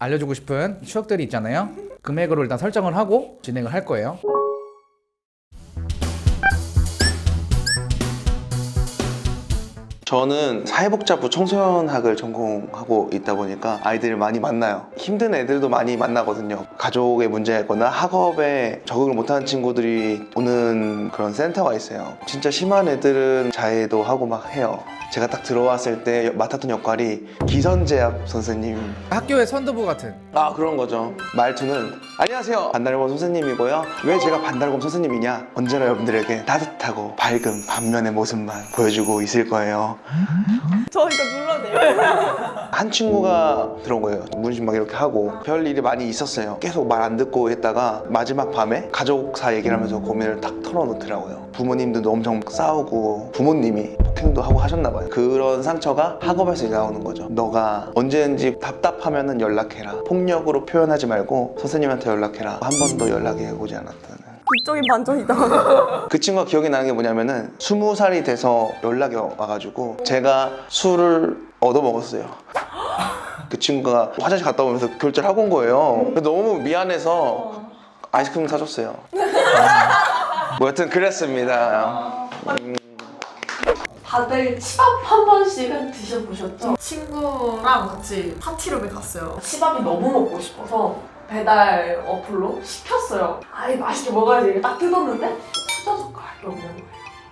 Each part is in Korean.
알려주고 싶은 추억들이 있잖아요. 금액으로 일단 설정을 하고 진행을 할 거예요. 저는 사회복지부 청소년학을 전공하고 있다 보니까 아이들을 많이 만나요. 힘든 애들도 많이 만나거든요. 가족의 문제가 있거나 학업에 적응을 못하는 친구들이 오는 그런 센터가 있어요. 진짜 심한 애들은 자해도 하고 막 해요. 제가 딱 들어왔을 때 맡았던 역할이 기선제압 선생님 학교의 선두부 같은 아 그런 거죠 말투는 안녕하세요 반달곰 선생님이고요 왜 제가 반달곰 선생님이냐 언제나 여러분들에게 따뜻하고 밝은 반면의 모습만 보여주고 있을 거예요 저 이거 눌러도 돼요? 한 친구가 들어온 거예요. 문신 막 이렇게 하고 별 일이 많이 있었어요. 계속 말 안 듣고 했다가 마지막 밤에 가족사 얘기를 하면서 고민을 탁 털어놓더라고요. 부모님들도 엄청 싸우고 부모님이 폭행도 하고 하셨나 봐요. 그런 상처가 학업에서 나오는 거죠. 너가 언제든지 답답하면 연락해라. 폭력으로 표현하지 말고 선생님한테 연락해라. 한 번도 연락이 오지 않았다는 극적인 반전이다. 그 친구가 기억이 나는 게 뭐냐면은 스무 살이 돼서 연락이 와가지고 제가 술을 얻어 먹었어요. 그 친구가 화장실 갔다 오면서 결제를 하고 온 거예요. 너무 미안해서 아이스크림 사줬어요. 뭐 여튼 그랬습니다. 음, 다들 치밥 한 번씩은 드셔보셨죠? 친구랑 같이 파티룸에 갔어요. 치밥이 너무 먹고 싶어서 배달 어플로 시켰어요. 아이 맛있게 먹어야지. 이렇게 딱 뜯었는데 수저 젓가락이 없는 거예요.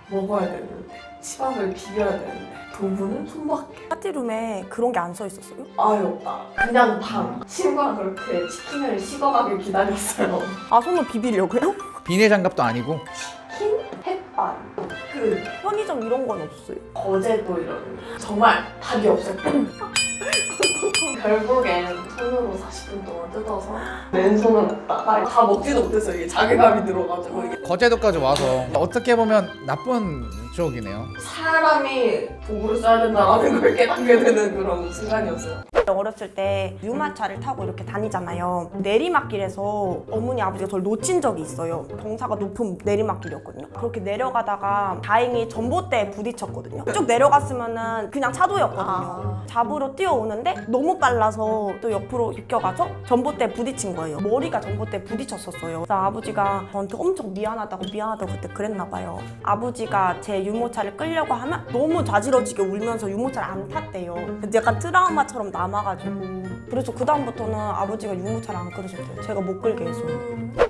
먹어야 되는데 치밥을 비벼야 되는데 도구는 손밖에. 파티룸에 그런 게 안 써 있었어요? 아예 없다. 그냥 방. 친구랑 그렇게 치킨을 식어가길 기다렸어요. 아 손으로 비비려고요? 비닐 장갑도 아니고 치킨, 햇반, 그 편의점 이런 건 없어요. 거제도 이런 정말 답이 없었고 결국엔 손으로 40분 동안 뜯어서 맨손을 먹다가 다 먹지도 못했어요 이게 자괴감이 들어가지고 이게 거제도까지 와서 어떻게 보면 나쁜 추억이네요. 사람이 도구를 써야 된다는 걸 깨닫게 되는 그런 순간이었어요 어렸을 때 유마차를 타고 이렇게 다니잖아요. 내리막길에서 어머니 아버지가 저를 놓친 적이 있어요. 경사가 높은 내리막길이었거든요. 그렇게 내려가다가 다행히 전봇대에 부딪혔거든요. 쭉 내려갔으면은 그냥 차도였거든요. 잡으러 뛰어오는데 너무 빨라서 또 옆 으로 비껴가서 전봇대에 부딪힌 거예요. 머리가 전봇대에 부딪혔었어요. 그래서 아버지가 저한테 엄청 미안하다고 미안하다고 그때 그랬나 봐요. 아버지가 제 유모차를 끌려고 하면 너무 좌지러지게 울면서 유모차를 안 탔대요. 근데 약간 트라우마처럼 남아가지고 그래서 그 다음부터는 아버지가 유모차를 안 끌으셨대요. 제가 못 끌게 해서.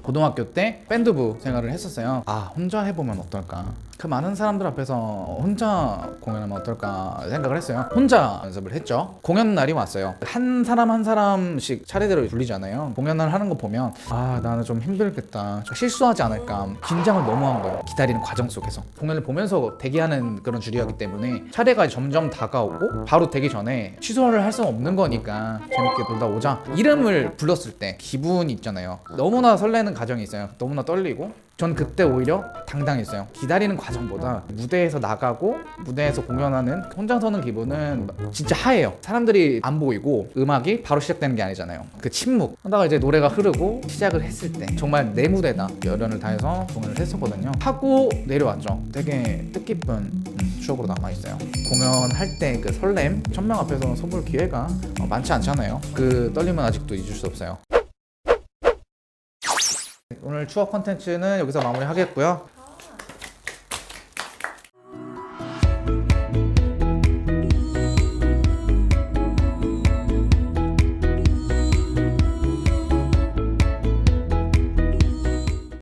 고등학교 때 밴드부 생활을 했었어요. 아 혼자 해보면 어떨까? 그 많은 사람들 앞에서 혼자 공연하면 어떨까 생각을 했어요. 혼자 연습을 했죠. 공연 날이 왔어요. 한 사람 한 사람씩 차례대로 불리잖아요. 공연을 하는 거 보면 아 나는 좀 힘들겠다. 저 실수하지 않을까. 긴장을 너무 한 거예요. 기다리는 과정 속에서 공연을 보면서 대기하는 그런 줄이었기 때문에 차례가 점점 다가오고 바로 되기 전에 취소를 할 수는 없는 거니까 재밌게 놀다 오자. 이름을 불렀을 때 기분이 있잖아요. 너무나 설레는 과정이 있어요. 너무나 떨리고 전 그때 오히려 당당했어요. 기다리는 과정보다 무대에서 나가고 무대에서 공연하는 혼자 서는 기분은 진짜 하예요. 사람들이 안 보이고 음악이 바로 시작되는 게 아니잖아요. 그 침묵. 하다가 이제 노래가 흐르고 시작을 했을 때 정말 내 무대다 열연을 다해서 공연을 했었거든요. 하고 내려왔죠. 되게 뜻깊은 음, 추억으로 남아 있어요. 공연할 때 그 설렘, 천명 앞에서 서볼 기회가 어, 많지 않잖아요. 그 떨림은 아직도 잊을 수 없어요. 오늘 추억 컨텐츠는 여기서 마무리하겠고요.